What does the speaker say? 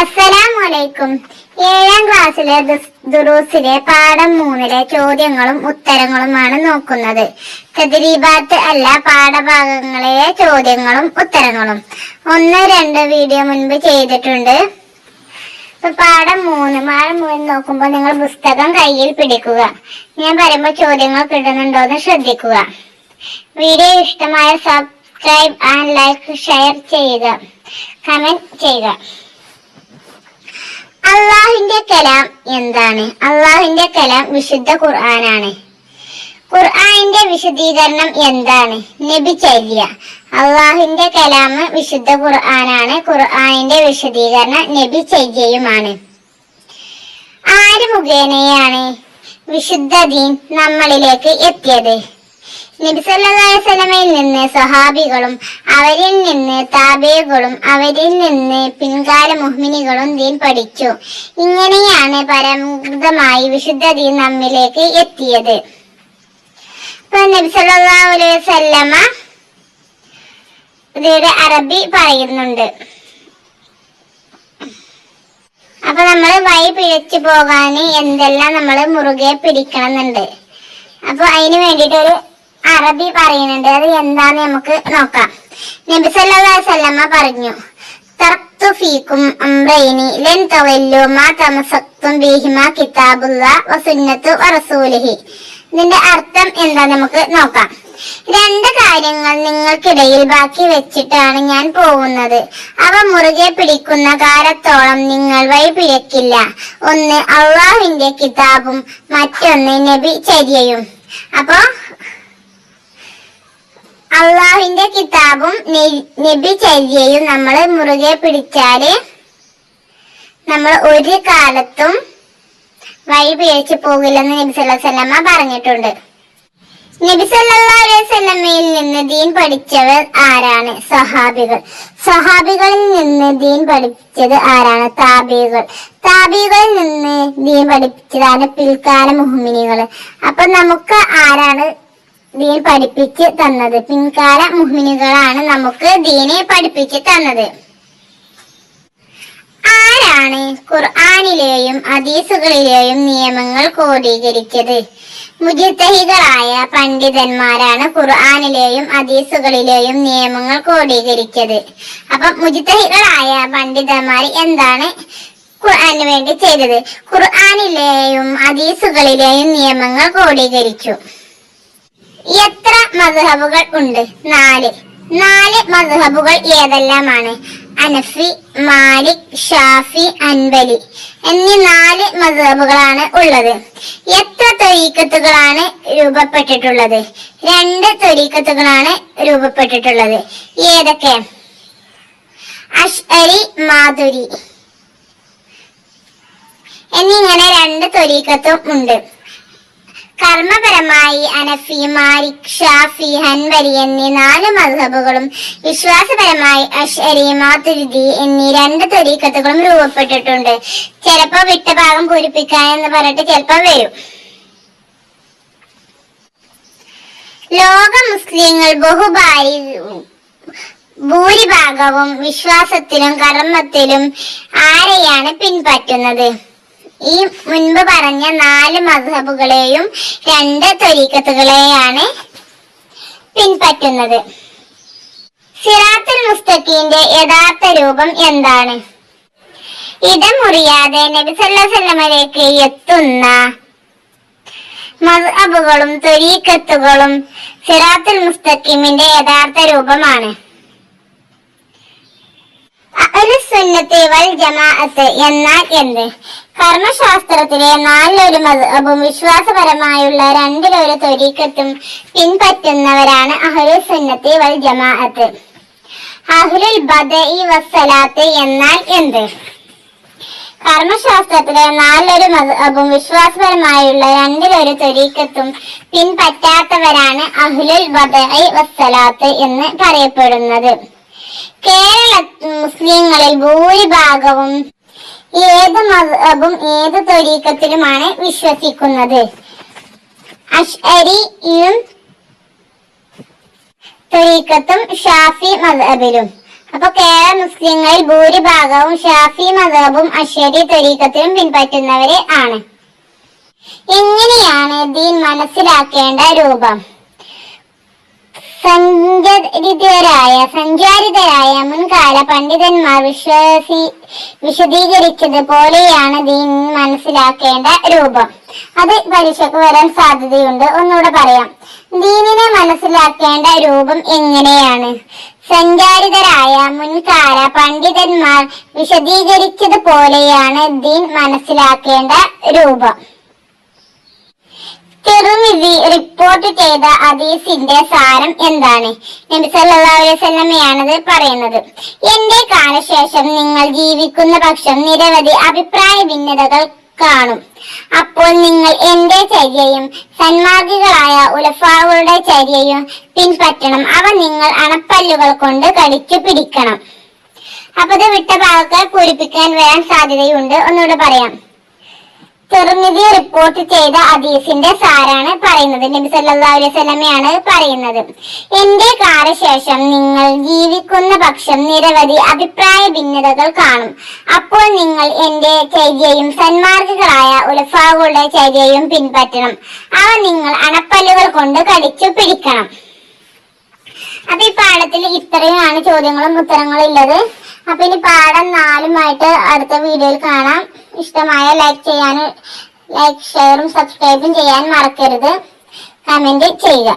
അസ്സലാമലൈക്കും ഏഴാം ക്ലാസ്സിലെ ദുറൂസിലെ പാഠം മൂന്നിലെ ചോദ്യങ്ങളും ഉത്തരങ്ങളുമാണ് നോക്കുന്നത്. തദ്രീബാത്ത് അല്ല പാഠഭാഗങ്ങളിലെ ചോദ്യങ്ങളും ഉത്തരങ്ങളും. ഒന്ന് രണ്ട് വീഡിയോ മുൻപ് ചെയ്തിട്ടുണ്ട്. ഇപ്പൊ പാഠം മൂന്ന് പാഠം മൂന്ന് നോക്കുമ്പോൾ നിങ്ങൾ പുസ്തകം കയ്യിൽ പിടിക്കുക. ഞാൻ പറയുമ്പോൾ ചോദ്യങ്ങൾ കിട്ടുന്നുണ്ടോ എന്ന് ശ്രദ്ധിക്കുക. വീഡിയോ ഇഷ്ടമായ സബ്സ്ക്രൈബ് ആൻഡ് ലൈക്ക് ഷെയർ ചെയ്യുക. കമന്റ് ചെയ്യുക. അള്ളാഹിന്റെ കലാം എന്താണ്? അള്ളാഹിന്റെ കലാം വിശുദ്ധ ഖുർആനാണ്. ഖുർആനിന്റെ വിശദീകരണം എന്താണ്? നബിചര്യ അള്ളാഹിന്റെ കലാമ് വിശുദ്ധ ഖുർആനാണ്. ഖുർആനിന്റെ വിശദീകരണം നബിചര്യയുമാണ് ആര് മുഖേനയാണ് വിശുദ്ധ ദീൻ നമ്മളിലേക്ക് എത്തിയത്? നബി സല്ലല്ലാഹു അലൈഹി വസല്ലമയിൽ നിന്ന് സ്വഹാബികളും അവരിൽ നിന്ന് താബികളും അവരിൽ നിന്ന് പിൻകാല മുഹ്മിനികളും ദീൻ പഠിച്ചു. ഇങ്ങനെയാണ് പരമൃതമായി വിശുദ്ധ ദീൻ നമ്മിലേക്ക് എത്തിയത്. ഇപ്പൊ ഇതിയുടെ അറബി പറയുന്നുണ്ട്. അപ്പൊ നമ്മൾ വഴി പിഴച്ചു പോകാൻ എന്തെല്ലാം നമ്മൾ മുറുകെ പിടിക്കണമെന്നുണ്ട്. അപ്പൊ അതിന് വേണ്ടിയിട്ട് ഒരു അറബി പറയുന്നുണ്ട്. അത് എന്താന്ന് നമുക്ക് നോക്കാം. നബിസല്ലാസല്ലമ്മ പറഞ്ഞു ഫീക്കും അംറൈനി ലൻ മാ വസുന്നത്തു വറസൂലിഹി അർത്ഥം എന്താ നമുക്ക് നോക്കാം. രണ്ട് കാര്യങ്ങൾ നിങ്ങൾക്കിടയിൽ ബാക്കി വെച്ചിട്ടാണ് ഞാൻ പോകുന്നത്. അവ മുറുകെ പിടിക്കുന്ന കാലത്തോളം നിങ്ങൾ വഴി പിഴക്കില്ല. ഒന്ന് അള്ളാഹുവിന്റെ കിതാബും മറ്റൊന്ന് നബി ചര്യയും. അപ്പോ അള്ളാഹുവിന്റെ കിതാബും നബിചര്യയും നബി ചര്യയും നമ്മൾ മുറുകെ പിടിച്ചാൽ നമ്മൾ ഒരു കാലത്തും വഴി പിഴച്ചു പോകില്ലെന്ന് നബി പറഞ്ഞിട്ടുണ്ട്. നബി സല്ലല്ലാഹു നിന്ന് ദീൻ പഠിച്ചവർ ആരാണ്? സഹാബികൾ സഹാബികളിൽ നിന്ന് ദീൻ പഠിച്ചത് ആരാണ്? താബികൾ. താബികളിൽ നിന്ന് ദീൻ പഠിച്ചതാണ് പിൽക്കാല മുഹമ്മിനികൾ അപ്പൊ നമുക്ക് ആരാണ് ദീൻ പഠിപ്പിച്ച് തന്നത്. പിൻകാല മുഹ്മിനുകളാണ് നമുക്ക് ദീനെ പഠിപ്പിച്ച് തന്നത്. ആരാണ് ഖുർആാനിലെയും അദീസുകളിലെയും നിയമങ്ങൾ ക്രോഡീകരിച്ചത്? മുജിത്തഹികളായ പണ്ഡിതന്മാരാണ് ഖുർആാനിലെയും അദീസുകളിലെയും നിയമങ്ങൾ ക്രോഡീകരിച്ചത്. അപ്പൊ മുജിത്തഹികളായ പണ്ഡിതന്മാർ എന്താണ് ഖുർആാനു വേണ്ടി ചെയ്തത്? ഖുർആാനിലെയും അദീസുകളിലെയും നിയമങ്ങൾ ക്രോഡീകരിച്ചു. എത്ര മധുഹബുകൾ ഉണ്ട്? നാല്. നാല് മധുഹബുകൾ ഏതെല്ലാമാണ്? അനഫി മാലിക് ഷാഫി അൻബലി എന്നീ നാല് മധുഹബുകളാണ് ഉള്ളത്. എത്ര തൊരീക്കത്തുകളാണ് രൂപപ്പെട്ടിട്ടുള്ളത്? രണ്ട് തൊരീക്കത്തുകളാണ് രൂപപ്പെട്ടിട്ടുള്ളത്. ഏതൊക്കെ? അഷ്അരി മാധുരി. എന്നിങ്ങനെ രണ്ട് തൊരീക്കത്തും ഉണ്ട്. കർമ്മപരമായി അനഫി മാലിക് ഷാഫി ഹൻവരി എന്നീ നാല് മധബുകളും വിശ്വാസപരമായി അഷരി മാതുരുദി എന്നീ രണ്ട് തൊരീക്കത്തുകളും രൂപപ്പെട്ടിട്ടുണ്ട്. ചിലപ്പോ വിട്ട ഭാഗം പൂരിപ്പിക്കാൻ എന്ന് പറഞ്ഞിട്ട് ചിലപ്പോ വരും. ലോക മുസ്ലിങ്ങൾ ബഹുഭാരി ഭൂരിഭാഗവും വിശ്വാസത്തിലും കർമ്മത്തിലും ആരെയാണ് പിൻപറ്റുന്നത്? ഈ മുൻപ് പറഞ്ഞ നാല് മധബുകളെയും രണ്ട് തൊരീക്കത്തുകളെയാണ് പിൻപറ്റുന്നത്. സിറാത്തുൽ മുസ്തഖീന്റെ യഥാർത്ഥ രൂപം എന്താണ്? ഇടമുറിയാതെ നബി സല്ലല്ലാഹു അലൈഹി വസല്ലമയിലേക്ക് എത്തുന്ന മധബുകളും തൊരീക്കത്തുകളും സിറാത്തുൽ മുസ്തഖീമിന്റെ യഥാർത്ഥ രൂപമാണ്. ജമാഅത്ത് എന്നാൽ എന്ത്? കർമ്മശാസ്ത്രത്തിലെ നാലിലൊരു മതബും വിശ്വാസപരമായുള്ള രണ്ടിലൊരു തൊരീക്കത്തും പിൻപറ്റുന്നവരാണ് അഹ്ലു സുന്നത്തി വൽ ജമാഅത്ത്. അഹ്ലുൽ ബദഇ വസ്സലാത്ത് എന്നാൽ എന്ത്? കർമ്മശാസ്ത്രത്തിലെ നാലൊരു മതബും വിശ്വാസപരമായുള്ള രണ്ടിലൊരു തൊരീക്കത്തും പിൻപറ്റാത്തവരാണ് അഹ്ലുൽ ബദഇ വസ്സലാത്ത് എന്ന് പറയപ്പെടുന്നത്. കേരള മുസ്ലിങ്ങളിൽ ഭൂരിഭാഗവും ഏത് മതബും ഏത് തൊരീക്കത്തിലുമാണ് വിശ്വസിക്കുന്നത്? അഷ്അരിയും തൊരീക്കത്തും ഷാഫി മതബിലും അപ്പൊ കേരള മുസ്ലിങ്ങളിൽ ഭൂരിഭാഗവും ഷാഫി മതബും അഷരി തൊരീക്കത്തിലും പിൻപറ്റുന്നവരെ ആണ്. എങ്ങനെയാണ് ദീൻ മനസ്സിലാക്കേണ്ട രൂപം? സഞ്ചരിതരായ സഞ്ചാരിതരായ മുൻകാല പണ്ഡിതന്മാർ വിശ്വസി വിശദീകരിച്ചത് പോലെയാണ് ദീൻ മനസ്സിലാക്കേണ്ട രൂപം. അത് പരീക്ഷയ്ക്ക് വരാൻ സാധ്യതയുണ്ട്. ഒന്നുകൂടെ പറയാം. ദീനിനെ മനസ്സിലാക്കേണ്ട രൂപം എങ്ങനെയാണ്? സഞ്ചാരിതരായ മുൻകാല പണ്ഡിതന്മാർ വിശദീകരിച്ചത് പോലെയാണ് ദീൻ മനസ്സിലാക്കേണ്ട രൂപം. റിപ്പോർട്ട് ചെയ്ത ഹദീസിന്റെ സാരം എന്താണ്? നബി അലൈഹി പറയുന്നത്. എന്റെ കാലശേഷം നിങ്ങൾ ജീവിക്കുന്ന പക്ഷം നിരവധി അഭിപ്രായ ഭിന്നതകൾ കാണും. അപ്പോൾ നിങ്ങൾ എന്റെ ചര്യയും സന്മാർഗികളായ ഉലഫാവുകളുടെ ചര്യയും പിൻപറ്റണം. അവ നിങ്ങൾ അണപ്പല്ലുകൾ കൊണ്ട് കടിച്ചു പിടിക്കണം. അപ്പൊ ഇത് വിട്ട ഭാഗക്കാർ പൂരിപ്പിക്കാൻ വരാൻ സാധ്യതയുണ്ട്. ഒന്നുകൂടെ പറയാം. തിരുമിതി റിപ്പോർട്ട് ചെയ്ത അദീസിന്റെ സാരാണ് പറയുന്നത്. നബി സല്ലല്ലാഹു അലൈഹി വസല്ലമയാണ് പറയുന്നത്. എന്റെ കാലശേഷം നിങ്ങൾ ജീവിക്കുന്ന പക്ഷം നിരവധി അഭിപ്രായ ഭിന്നതകൾ കാണും. അപ്പോൾ നിങ്ങൾ എന്റെ ചര്യയും സന്മാർഗികളായ ഉലഫാവുകളുടെ ചര്യയും പിൻപറ്റണം. അവ നിങ്ങൾ അണപ്പല്ലുകൾ കൊണ്ട് കടിച്ചു പിടിക്കണം. അപ്പൊ ഈ പാഠത്തിൽ ഇത്രയുമാണ് ചോദ്യങ്ങളും ഉത്തരങ്ങളും ഉള്ളത്. അപ്പൊ ഇനി പാഠം നാലുമായിട്ട് അടുത്ത വീഡിയോയിൽ കാണാം. ഇഷ്ടമായ ലൈക്ക് ചെയ്യാനും ലൈക്ക് ഷെയറും സബ്സ്ക്രൈബും ചെയ്യാൻ മറക്കരുത്. കമന്റ് ചെയ്യുക.